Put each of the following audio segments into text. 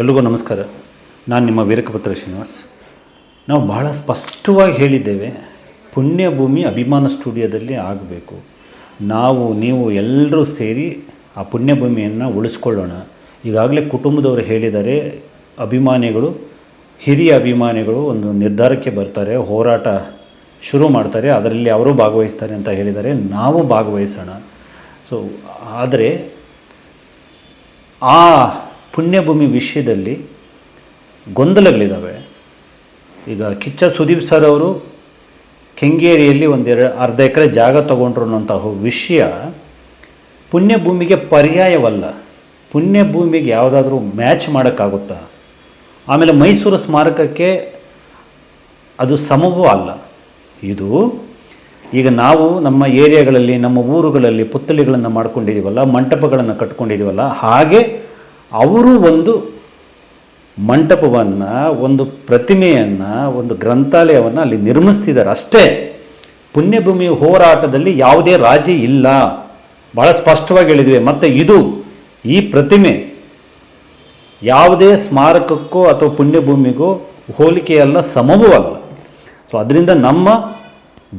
ಎಲ್ರಿಗೂ ನಮಸ್ಕಾರ. ನಾನು ನಿಮ್ಮ ವೀರಕಪುತ್ರ ಶ್ರೀನಿವಾಸ್. ನಾವು ಬಹಳ ಸ್ಪಷ್ಟವಾಗಿ ಹೇಳಿದ್ದೇವೆ ಪುಣ್ಯಭೂಮಿ ಅಭಿಮಾನ ಸ್ಟುಡಿಯೋದಲ್ಲಿ ಆಗಬೇಕು. ನಾವು, ನೀವು ಎಲ್ಲರೂ ಸೇರಿ ಆ ಪುಣ್ಯಭೂಮಿಯನ್ನು ಉಳಿಸ್ಕೊಳ್ಳೋಣ. ಈಗಾಗಲೇ ಕುಟುಂಬದವರು ಹೇಳಿದ್ದಾರೆ, ಅಭಿಮಾನಿಗಳು, ಹಿರಿಯ ಅಭಿಮಾನಿಗಳು ಒಂದು ನಿರ್ಧಾರಕ್ಕೆ ಬರ್ತಾರೆ, ಹೋರಾಟ ಶುರು ಮಾಡ್ತಾರೆ, ಅದರಲ್ಲಿ ಅವರು ಭಾಗವಹಿಸ್ತಾರೆ ಅಂತ ಹೇಳಿದ್ದಾರೆ, ನಾವು ಭಾಗವಹಿಸೋಣ. ಸೊ ಆದರೆ ಆ ಪುಣ್ಯಭೂಮಿ ವಿಷಯದಲ್ಲಿ ಗೊಂದಲಗಳಿದ್ದಾವೆ ಈಗ ಕಿಚ್ಚ ಸುದೀಪ್ ಸರ್ ಅವರು ಕೆಂಗೇರಿಯಲ್ಲಿ ಒಂದೆರಡು ಅರ್ಧ ಎಕರೆ ಜಾಗ ತಗೊಂಡ್ರು ಅನ್ನೋಂತಹ ವಿಷಯ ಪುಣ್ಯಭೂಮಿಗೆ ಪರ್ಯಾಯವಲ್ಲ. ಪುಣ್ಯಭೂಮಿಗೆ ಯಾವುದಾದ್ರೂ ಮ್ಯಾಚ್ ಮಾಡೋಕ್ಕಾಗುತ್ತಾ? ಆಮೇಲೆ ಮೈಸೂರು ಸ್ಮಾರಕಕ್ಕೆ ಅದು ಸಮವೂ ಅಲ್ಲ. ಇದು ಈಗ ನಾವು ನಮ್ಮ ಏರಿಯಾಗಳಲ್ಲಿ, ನಮ್ಮ ಊರುಗಳಲ್ಲಿ ಪುತ್ತಳಿಗಳನ್ನು ಮಾಡ್ಕೊಂಡಿದ್ದೀವಲ್ಲ ಮಂಟಪಗಳನ್ನು ಕಟ್ಕೊಂಡಿದ್ದೀವಲ್ಲ ಹಾಗೆ ಅವರು ಒಂದು ಮಂಟಪವನ್ನು, ಒಂದು ಪ್ರತಿಮೆಯನ್ನು, ಒಂದು ಗ್ರಂಥಾಲಯವನ್ನು ಅಲ್ಲಿ ನಿರ್ಮಿಸ್ತಿದ್ದಾರೆ ಅಷ್ಟೇ. ಪುಣ್ಯಭೂಮಿ ಹೋರಾಟದಲ್ಲಿ ಯಾವುದೇ ರಾಜಿ ಇಲ್ಲ. ಭಾಳ ಸ್ಪಷ್ಟವಾಗಿ ಹೇಳಿದ್ವಿ. ಮತ್ತು ಇದು ಈ ಪ್ರತಿಮೆ ಯಾವುದೇ ಸ್ಮಾರಕಕ್ಕೋ ಅಥವಾ ಪುಣ್ಯಭೂಮಿಗೋ ಹೋಲಿಕೆಯಲ್ಲ, ಸಮವೂ ಅಲ್ಲ. ಸೊ ಅದರಿಂದ ನಮ್ಮ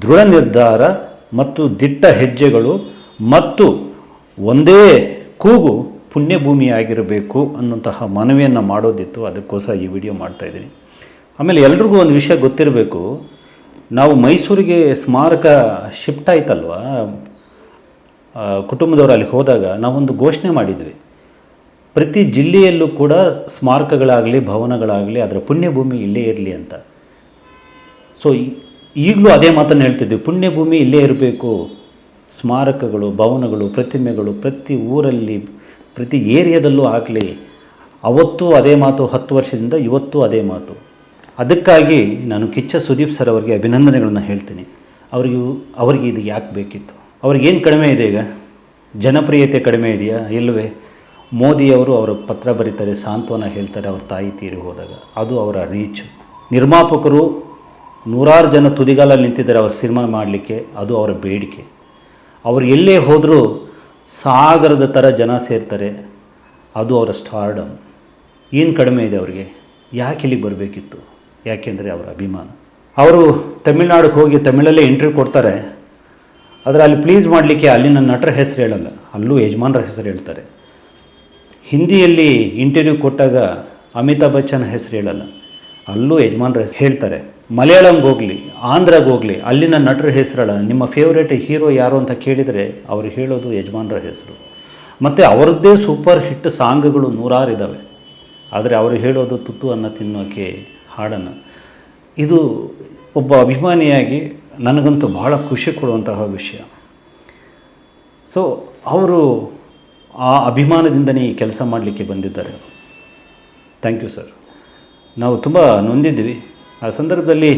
ದೃಢ ನಿರ್ಧಾರ ಮತ್ತು ದಿಟ್ಟ ಹೆಜ್ಜೆಗಳು ಮತ್ತು ಒಂದೇ ಕೂಗು ಪುಣ್ಯಭೂಮಿಯಾಗಿರಬೇಕು ಅನ್ನುವಂತಹ ಮನವಿಯನ್ನು ಮಾಡೋದಿತ್ತು. ಅದಕ್ಕೋಸ್ಕರ ಈ ವಿಡಿಯೋ ಮಾಡ್ತಾಯಿದ್ದೀನಿ ಆಮೇಲೆ ಎಲ್ರಿಗೂ ಒಂದು ವಿಷಯ ಗೊತ್ತಿರಬೇಕು. ನಾವು ಮೈಸೂರಿಗೆ ಸ್ಮಾರಕ ಶಿಫ್ಟ್ ಆಯ್ತಲ್ವ? ಕುಟುಂಬದವರು ಅಲ್ಲಿ ಹೋದಾಗ ನಾವೊಂದು ಘೋಷಣೆ ಮಾಡಿದ್ವಿ. ಪ್ರತಿ ಜಿಲ್ಲೆಯಲ್ಲೂ ಕೂಡ ಸ್ಮಾರಕಗಳಾಗಲಿ, ಭವನಗಳಾಗಲಿ ಅದರ ಪುಣ್ಯಭೂಮಿ ಇಲ್ಲೇ ಇರಲಿ ಅಂತ. ಸೊ ಈಗಲೂ ಅದೇ ಮಾತನ್ನು ಹೇಳ್ತಿದ್ವಿ. ಪುಣ್ಯಭೂಮಿ ಇಲ್ಲೇ ಇರಬೇಕು. ಸ್ಮಾರಕಗಳು, ಭವನಗಳು, ಪ್ರತಿಮೆಗಳು ಪ್ರತಿ ಊರಲ್ಲಿ ಪ್ರತಿ ಏರಿಯಾದಲ್ಲೂ ಆಗಲಿ, ಅವತ್ತು ಅದೇ ಮಾತು, ಹತ್ತು ವರ್ಷದಿಂದ ಇವತ್ತು ಅದೇ ಮಾತು. ಅದಕ್ಕಾಗಿ ನಾನು ಕಿಚ್ಚ ಸುದೀಪ್ ಸರ್ ಅವರಿಗೆ ಅಭಿನಂದನೆಗಳನ್ನು ಹೇಳ್ತೀನಿ. ಅವರಿಗೂ ಅವರಿಗೆ ಇದು ಯಾಕೆ ಬೇಕಿತ್ತು? ಅವ್ರಿಗೇನು ಕಡಿಮೆ ಇದೆ ಈಗ? ಜನಪ್ರಿಯತೆ ಕಡಿಮೆ ಇದೆಯಾ? ಇಲ್ಲವೇ ಮೋದಿಯವರು ಅವರ ಪತ್ರ ಬರೀತಾರೆ, ಸಾಂತ್ವನ ಹೇಳ್ತಾರೆ, ಅವ್ರ ತಾಯಿ ತೀರಿ ಹೋದಾಗ. ಅದು ಅವರ ರೀಚು. ನಿರ್ಮಾಪಕರು ನೂರಾರು ಜನ ತುದಿಗಾಲಲ್ಲಿ ನಿಂತಿದ್ದಾರೆ, ಅವ್ರ ಸಿನಿಮಾ ಮಾಡಲಿಕ್ಕೆ, ಅದು ಅವರ ಬೇಡಿಕೆ. ಅವರು ಎಲ್ಲೇ ಹೋದರೂ ಸಾಗರದ ಥರ ಜನ ಸೇರ್ತಾರೆ, ಅದು ಅವರ ಸ್ಟಾರ್ಡಮ್ ಏನು ಕಡಿಮೆ ಇದೆ ಅವರಿಗೆ? ಯಾಕೆ ಇಲ್ಲಿಗೆ ಬರಬೇಕಿತ್ತು? ಯಾಕೆಂದರೆ ಅವರ ಅಭಿಮಾನ. ಅವರು ತಮಿಳ್ನಾಡಿಗೆ ಹೋಗಿ ತಮಿಳಲ್ಲೇ ಇಂಟರ್ವ್ಯೂ ಕೊಡ್ತಾರೆ. ಆದರೆ ಅಲ್ಲಿ ಪ್ಲೀಸ್ ಮಾಡಲಿಕ್ಕೆ ಅಲ್ಲಿನ ನಟರ ಹೆಸರು ಹೇಳಲ್ಲ. ಅಲ್ಲೂ ಯಜಮಾನರ ಹೆಸರು ಹೇಳ್ತಾರೆ. ಹಿಂದಿಯಲ್ಲಿ ಇಂಟರ್ವ್ಯೂ ಕೊಟ್ಟಾಗ ಅಮಿತಾಬ್ ಬಚ್ಚನ್ ಹೆಸರು ಹೇಳಲ್ಲ. ಅಲ್ಲೂ ಯಜಮಾನ್ರ ಹೇಳ್ತಾರೆ. ಮಲಯಾಳಂಗೆ ಹೋಗಲಿ, ಆಂಧ್ರಗೆ ಹೋಗಲಿ, ಅಲ್ಲಿನ ನಟರ ಹೆಸರಲ್ಲ, ನಿಮ್ಮ ಫೇವ್ರೇಟ್ ಹೀರೋ ಯಾರು ಅಂತ ಕೇಳಿದರೆ ಅವರು ಹೇಳೋದು ಯಜಮಾನ್ರ ಹೆಸರು. ಮತ್ತು ಅವರದ್ದೇ ಸೂಪರ್ ಹಿಟ್ ಸಾಂಗ್ಗಳು ನೂರಾರು ಇದ್ದಾವೆ ಆದರೆ ಅವರು ಹೇಳೋದು ತುತ್ತು ಅನ್ನ ತಿನ್ನೋಕೆ ಹಾಡನ್ನು. ಇದು ಒಬ್ಬ ಅಭಿಮಾನಿಯಾಗಿ ನನಗಂತೂ ಭಾಳ ಖುಷಿ ಕೊಡುವಂತಹ ವಿಷಯ. ಸೊ ಅವರು ಆ ಅಭಿಮಾನದಿಂದನೇ ಈ ಕೆಲಸ ಮಾಡಲಿಕ್ಕೆ ಬಂದಿದ್ದಾರೆ. ಥ್ಯಾಂಕ್ ಯು ಸರ್ ನಾವು ತುಂಬ ನೊಂದಿದ್ವಿ ಆ ಸಂದರ್ಭದಲ್ಲಿ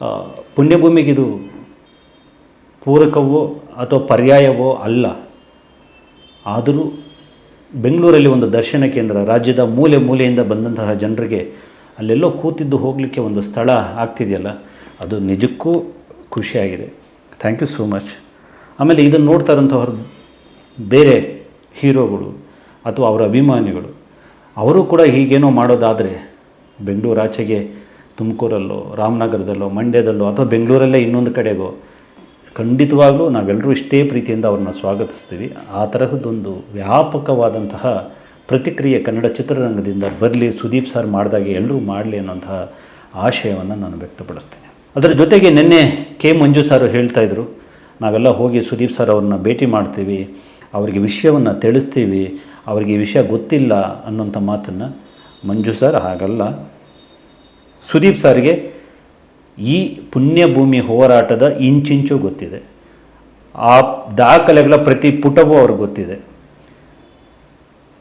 ಪುಣ್ಯಭೂಮಿಗೆ ಪುಣ್ಯಭೂಮಿಗಿದು ಪೂರಕವೋ ಅಥವಾ ಪರ್ಯಾಯವೋ ಅಲ್ಲ. ಆದರೂ ಬೆಂಗಳೂರಲ್ಲಿ ಒಂದು ದರ್ಶನ ಕೇಂದ್ರ, ರಾಜ್ಯದ ಮೂಲೆ ಮೂಲೆಯಿಂದ ಬಂದಂತಹ ಜನರಿಗೆ ಅಲ್ಲೆಲ್ಲೋ ಕೂತಿದ್ದು ಹೋಗಲಿಕ್ಕೆ ಒಂದು ಸ್ಥಳ ಆಗ್ತಿದೆಯಲ್ಲ, ಅದು ನಿಜಕ್ಕೂ ಖುಷಿಯಾಗಿದೆ. ಥ್ಯಾಂಕ್ ಯು ಸೋ ಮಚ್ ಆಮೇಲೆ ಇದನ್ನು ನೋಡ್ತಾ ಇರೋಂಥವ್ರು ಬೇರೆ ಹೀರೋಗಳು ಅಥವಾ ಅವರ ಅಭಿಮಾನಿಗಳು, ಅವರು ಕೂಡ ಹೀಗೇನೋ ಮಾಡೋದಾದರೆ ಬೆಂಗಳೂರು ಆಚೆಗೆ ತುಮಕೂರಲ್ಲೋ, ರಾಮನಗರದಲ್ಲೋ, ಮಂಡ್ಯದಲ್ಲೋ ಅಥವಾ ಬೆಂಗಳೂರಲ್ಲೇ ಇನ್ನೊಂದು ಕಡೆಗೋ, ಖಂಡಿತವಾಗಲೂ ನಾವೆಲ್ಲರೂ ಇಷ್ಟೇ ಪ್ರೀತಿಯಿಂದ ಅವ್ರನ್ನ ಸ್ವಾಗತಿಸ್ತೀವಿ. ಆ ತರಹದೊಂದು ವ್ಯಾಪಕವಾದಂತಹ ಪ್ರತಿಕ್ರಿಯೆ ಕನ್ನಡ ಚಿತ್ರರಂಗದಿಂದ ಬರಲಿ, ಸುದೀಪ್ ಸರ್ ಮಾಡಿದಾಗೆ ಎಲ್ಲರೂ ಮಾಡಲಿ ಅನ್ನೋಂತಹ ಆಶಯವನ್ನು ನಾನು ವ್ಯಕ್ತಪಡಿಸ್ತೇನೆ. ಅದರ ಜೊತೆಗೆ ನಿನ್ನೆ ಕೆ ಮಂಜು ಸರ್ ಹೇಳ್ತಾ ಇದ್ರು, ನಾವೆಲ್ಲ ಹೋಗಿ ಸುದೀಪ್ ಸರ್ ಅವ್ರನ್ನ ಭೇಟಿ ಮಾಡ್ತೀವಿ, ಅವರಿಗೆ ವಿಷಯವನ್ನು ತಿಳಿಸ್ತೀವಿ, ಅವರಿಗೆ ವಿಷಯ ಗೊತ್ತಿಲ್ಲ ಅನ್ನೋಂಥ ಮಾತನ್ನು ಮಂಜು ಸರ್ ಹಾಗಲ್ಲ. ಸುದೀಪ್ ಸರ್ಗೆ, ಈ ಪುಣ್ಯಭೂಮಿ ಹೋರಾಟದ ಇಂಚಿಂಚು ಗೊತ್ತಿದೆ. ಆ ದಾಖಲೆಗಳ ಪ್ರತಿ ಪುಟವೂ ಅವ್ರಿಗೆ ಗೊತ್ತಿದೆ.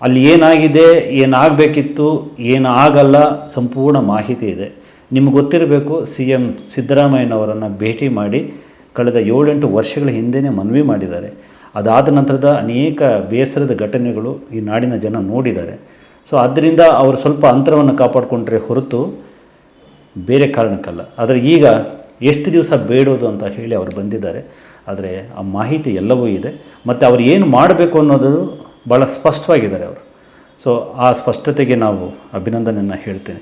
ಅಲ್ಲಿ ಏನಾಗಿದೆ, ಏನಾಗಬೇಕಿತ್ತು, ಏನಾಗಲ್ಲ ಸಂಪೂರ್ಣ ಮಾಹಿತಿ ಇದೆ. ನಿಮ್ಗೆ ಗೊತ್ತಿರಬೇಕು ಸಿ ಎಂ ಸಿದ್ದರಾಮಯ್ಯನವರನ್ನು ಭೇಟಿ ಮಾಡಿ ಕಳೆದ ಏಳೆಂಟು ವರ್ಷಗಳ ಹಿಂದೆಯೇ ಮನವಿ ಮಾಡಿದ್ದಾರೆ. ಅದಾದ ನಂತರದ ಅನೇಕ ಬೇಸರದ ಘಟನೆಗಳು ಈ ನಾಡಿನ ಜನ ನೋಡಿದ್ದಾರೆ. ಸೊ ಆದ್ದರಿಂದ ಅವರು ಸ್ವಲ್ಪ ಅಂತರವನ್ನು ಕಾಪಾಡಿಕೊಂಡ್ರೆ ಹೊರತು ಬೇರೆ ಕಾರಣಕ್ಕಲ್ಲ. ಆದರೆ ಈಗ ಎಷ್ಟು ದಿವಸ ಬೇಡೋದು ಅಂತ ಹೇಳಿ ಅವರು ಬಂದಿದ್ದಾರೆ. ಆದರೆ ಆ ಮಾಹಿತಿ ಎಲ್ಲವೂ ಇದೆ. ಮತ್ತು ಅವ್ರು ಏನು ಮಾಡಬೇಕು ಅನ್ನೋದು ಭಾಳ ಸ್ಪಷ್ಟವಾಗಿದ್ದಾರೆ ಅವರು. ಸೊ ಆ ಸ್ಪಷ್ಟತೆಗೆ ನಾವು ಅಭಿನಂದನೆಯನ್ನು ಹೇಳ್ತೇನೆ.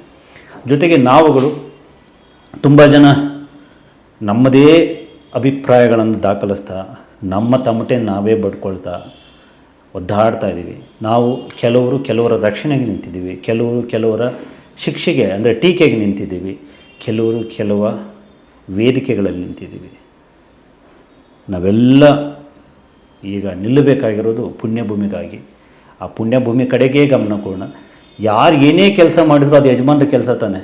ಜೊತೆಗೆ ನಾವುಗಳು ತುಂಬ ಜನ ನಮ್ಮದೇ ಅಭಿಪ್ರಾಯಗಳನ್ನು ದಾಖಲಿಸ್ತಾ, ನಮ್ಮ ತಮಟೆ ನಾವೇ ಬಡ್ಕೊಳ್ತಾ ಒದ್ದಾಡ್ತಾ ಇದ್ದೀವಿ. ನಾವು ಕೆಲವರು ಕೆಲವರ ರಕ್ಷಣೆಗೆ ನಿಂತಿದ್ದೀವಿ. ಕೆಲವರು ಕೆಲವರ ಶಿಕ್ಷೆಗೆ, ಅಂದರೆ ಟೀಕೆಗೆ ನಿಂತಿದ್ದೀವಿ. ಕೆಲವರು ಕೆಲವ ವೇದಿಕೆಗಳಲ್ಲಿ ನಿಂತಿದ್ದೀವಿ. ನಾವೆಲ್ಲ ಈಗ ನಿಲ್ಲಬೇಕಾಗಿರೋದು ಪುಣ್ಯಭೂಮಿಗಾಗಿ. ಆ ಪುಣ್ಯಭೂಮಿ ಕಡೆಗೇ ಗಮನ ಕೊಡೋಣ. ಯಾರು ಏನೇ ಕೆಲಸ ಮಾಡಿದ್ರು ಅದು ಯಜಮಾನ್ರ ಕೆಲಸ ತಾನೆ.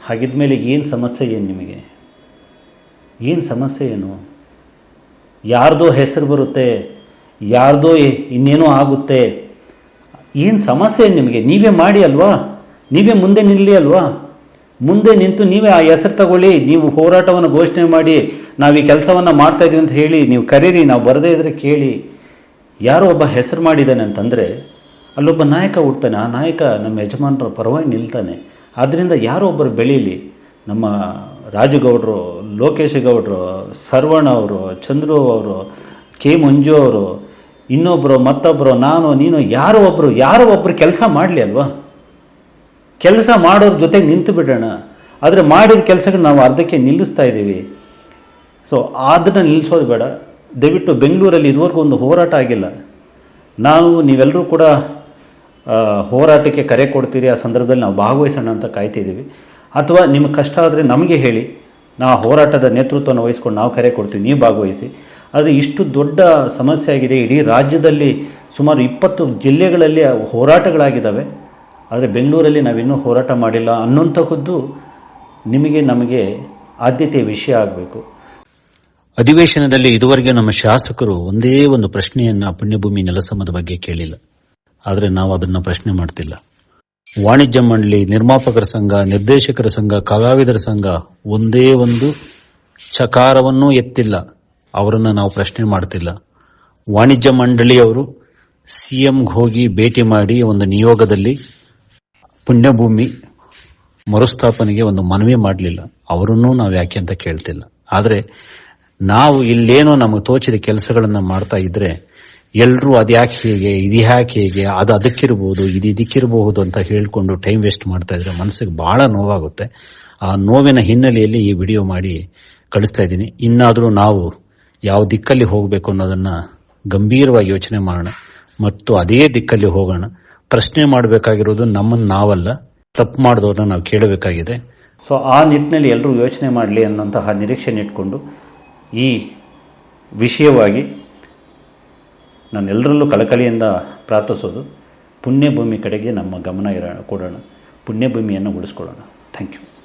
ಹಾಗಿದ್ಮೇಲೆ ಏನು ಸಮಸ್ಯೆ ಏನು ನಿಮಗೆ? ಏನು ಸಮಸ್ಯೆ ಏನು? ಯಾರ್ದೋ ಹೆಸರು ಬರುತ್ತೆ, ಯಾರ್ದೋ ಇನ್ನೇನೋ ಆಗುತ್ತೆ. ಏನು ಸಮಸ್ಯೆ ನಿಮಗೆ? ನೀವೇ ಮಾಡಿ ಅಲ್ವಾ? ನೀವೇ ಮುಂದೆ ನಿಲ್ಲಿ ಅಲ್ವಾ? ಮುಂದೆ ನಿಂತು ನೀವೇ ಆ ಹೆಸರು ತಗೊಳ್ಳಿ, ನೀವು ಹೋರಾಟವನ್ನು ಘೋಷಣೆ ಮಾಡಿ, ನಾವು ಈ ಕೆಲಸವನ್ನು ಮಾಡ್ತಾ ಇದ್ದೀವಿ ಅಂತ ಹೇಳಿ, ನೀವು ಕರೀರಿ, ನಾವು ಬರದೇ ಇದ್ದರೆ ಕೇಳಿ. ಯಾರೋ ಒಬ್ಬ ಹೆಸರು ಮಾಡಿದ್ದಾನೆ ಅಂತಂದರೆ, ಅಲ್ಲೊಬ್ಬ ನಾಯಕ ಹುಡ್ತಾನೆ ಆ ನಾಯಕ ನಮ್ಮ ಯಜಮಾನರ ಪರವಾಗಿ ನಿಲ್ತಾನೆ. ಆದ್ದರಿಂದ ಯಾರೋ ಒಬ್ಬರು ಬೆಳೀಲಿ, ನಮ್ಮ ರಾಜುಗೌಡರು, ಲೋಕೇಶ್ ಗೌಡರು, ಸರ್ವಣ ಅವರು, ಚಂದ್ರು ಅವರು, ಕೆ ಮಂಜು ಅವರು ಇನ್ನೊಬ್ಬರು ಮತ್ತೊಬ್ಬರು ನಾನು, ನೀನು, ಯಾರೋ ಒಬ್ಬರು ಯಾರೋ ಒಬ್ಬರು ಕೆಲಸ ಮಾಡಲಿ ಅಲ್ವಾ? ಕೆಲಸ ಮಾಡೋರ ಜೊತೆಗೆ ನಿಂತು ಬಿಡೋಣ. ಆದರೆ ಮಾಡಿದ ಕೆಲಸಕ್ಕೆ ನಾವು ಅರ್ಧಕ್ಕೆ ನಿಲ್ಲಿಸ್ತಾ ಇದ್ದೀವಿ. ಸೊ ಅದನ್ನು ನಿಲ್ಲಿಸೋದು ಬೇಡ. ದಯವಿಟ್ಟು ಬೆಂಗಳೂರಲ್ಲಿ ಇದುವರೆಗೂ ಒಂದು ಹೋರಾಟ ಆಗಿಲ್ಲ. ನಾವು ನೀವೆಲ್ಲರೂ ಕೂಡ ಹೋರಾಟಕ್ಕೆ ಕರೆ ಕೊಡ್ತೀರಿ. ಆ ಸಂದರ್ಭದಲ್ಲಿ ನಾವು ಭಾಗವಹಿಸೋಣ ಅಂತ ಕಾಯ್ತಿದ್ದೀವಿ ಅಥವಾ ನಿಮಗೆ ಕಷ್ಟ ಆದರೆ ನಮಗೆ ಹೇಳಿ. ನಾವು ಹೋರಾಟದ ನೇತೃತ್ವವನ್ನು ವಹಿಸ್ಕೊಂಡು ನಾವು ಕರೆ ಕೊಡ್ತೀವಿ. ನೀವು ಭಾಗವಹಿಸಿ. ಆದರೆ ಇಷ್ಟು ದೊಡ್ಡ ಸಮಸ್ಯೆ ಆಗಿದೆ. ಇಡೀ ರಾಜ್ಯದಲ್ಲಿ ಸುಮಾರು ಇಪ್ಪತ್ತು ಜಿಲ್ಲೆಗಳಲ್ಲಿ ಹೋರಾಟಗಳಾಗಿದ್ದಾವೆ. ಆದರೆ ಬೆಂಗಳೂರಲ್ಲಿ ನಾವಿನ್ನೂ ಹೋರಾಟ ಮಾಡಿಲ್ಲ ಅನ್ನೋಂತಹದ್ದು ನಿಮಗೆ ನಮಗೆ ಆದ್ಯತೆಯ ವಿಷಯ ಆಗಬೇಕು. ಅಧಿವೇಶನದಲ್ಲಿ ಇದುವರೆಗೆ ನಮ್ಮ ಶಾಸಕರು ಒಂದೇ ಒಂದು ಪ್ರಶ್ನೆಯನ್ನು ಪುಣ್ಯಭೂಮಿ ನೆಲಸಮದ ಬಗ್ಗೆ ಕೇಳಿಲ್ಲ. ಆದರೆ ನಾವು ಅದನ್ನು ಪ್ರಶ್ನೆ ಮಾಡ್ತಿಲ್ಲ. ವಾಣಿಜ್ಯ ಮಂಡಳಿ, ನಿರ್ಮಾಪಕರ ಸಂಘ, ನಿರ್ದೇಶಕರ ಸಂಘ, ಕಲಾವಿದರ ಸಂಘ ಒಂದೇ ಒಂದು ಚಕಾರವನ್ನೂ ಎತ್ತಿಲ್ಲ. ಅವರನ್ನು ನಾವು ಪ್ರಶ್ನೆ ಮಾಡ್ತಿಲ್ಲ. ವಾಣಿಜ್ಯ ಮಂಡಳಿಯವರು ಸಿಎಂಗೆ ಹೋಗಿ ಭೇಟಿ ಮಾಡಿ ಒಂದು ನಿಯೋಗದಲ್ಲಿ ಪುಣ್ಯಭೂಮಿ ಮರುಸ್ಥಾಪನೆಗೆ ಒಂದು ಮನವಿ ಮಾಡಲಿಲ್ಲ. ಅವರನ್ನು ನಾವು ಯಾಕೆ ಅಂತ ಕೇಳ್ತಿಲ್ಲ. ಆದರೆ ನಾವು ಇಲ್ಲೇನೋ ನಮಗೆ ತೋಚಿದ ಕೆಲಸಗಳನ್ನು ಮಾಡ್ತಾ ಇದ್ರೆ ಎಲ್ಲರೂ ಅದ್ಯಾಕೆ ಹೇಗೆ, ಇದು ಯಾಕೆ ಹೇಗೆ, ಅದು ಅದಕ್ಕಿರ್ಬೋದು, ಇದು ಇದಕ್ಕಿರಬಹುದು ಅಂತ ಹೇಳಿಕೊಂಡು ಟೈಮ್ ವೇಸ್ಟ್ ಮಾಡ್ತಾ ಇದ್ರೆ ಮನಸ್ಸಿಗೆ ಬಹಳ ನೋವಾಗುತ್ತೆ. ಆ ನೋವಿನ ಹಿನ್ನೆಲೆಯಲ್ಲಿ ಈ ವಿಡಿಯೋ ಮಾಡಿ ಕಳಿಸ್ತಾ ಇದ್ದೀನಿ. ಇನ್ನಾದರೂ ನಾವು ಯಾವ ದಿಕ್ಕಲ್ಲಿ ಹೋಗಬೇಕು ಅನ್ನೋದನ್ನ ಗಂಭೀರವಾಗಿ ಯೋಚನೆ ಮಾಡೋಣ. ಮತ್ತು ಅದೇ ದಿಕ್ಕಲ್ಲಿ ಹೋಗೋಣ. ಪ್ರಶ್ನೆ ಮಾಡಬೇಕಾಗಿರೋದು ನಮ್ಮನ್ನು ನಾವಲ್ಲ, ತಪ್ಪು ಮಾಡಿದವ್ರನ್ನ ನಾವು ಕೇಳಬೇಕಾಗಿದೆ. ಸೊ ಆ ನಿಟ್ಟಿನಲ್ಲಿ ಎಲ್ಲರೂ ಯೋಚನೆ ಮಾಡಲಿ ಅನ್ನೋಂತಹ ನಿರೀಕ್ಷೆನ ಇಟ್ಕೊಂಡು ಈ ವಿಷಯವಾಗಿ ನಾನೆಲ್ಲರಲ್ಲೂ ಕಳಕಳಿಯಿಂದ ಪ್ರಾರ್ಥಿಸೋದು, ಪುಣ್ಯಭೂಮಿ ಕಡೆಗೆ ನಮ್ಮ ಗಮನ ಇರ, ಕೊಡೋಣ. ಪುಣ್ಯಭೂಮಿಯನ್ನು ಉಳಿಸ್ಕೊಳ್ಳೋಣ. Thank you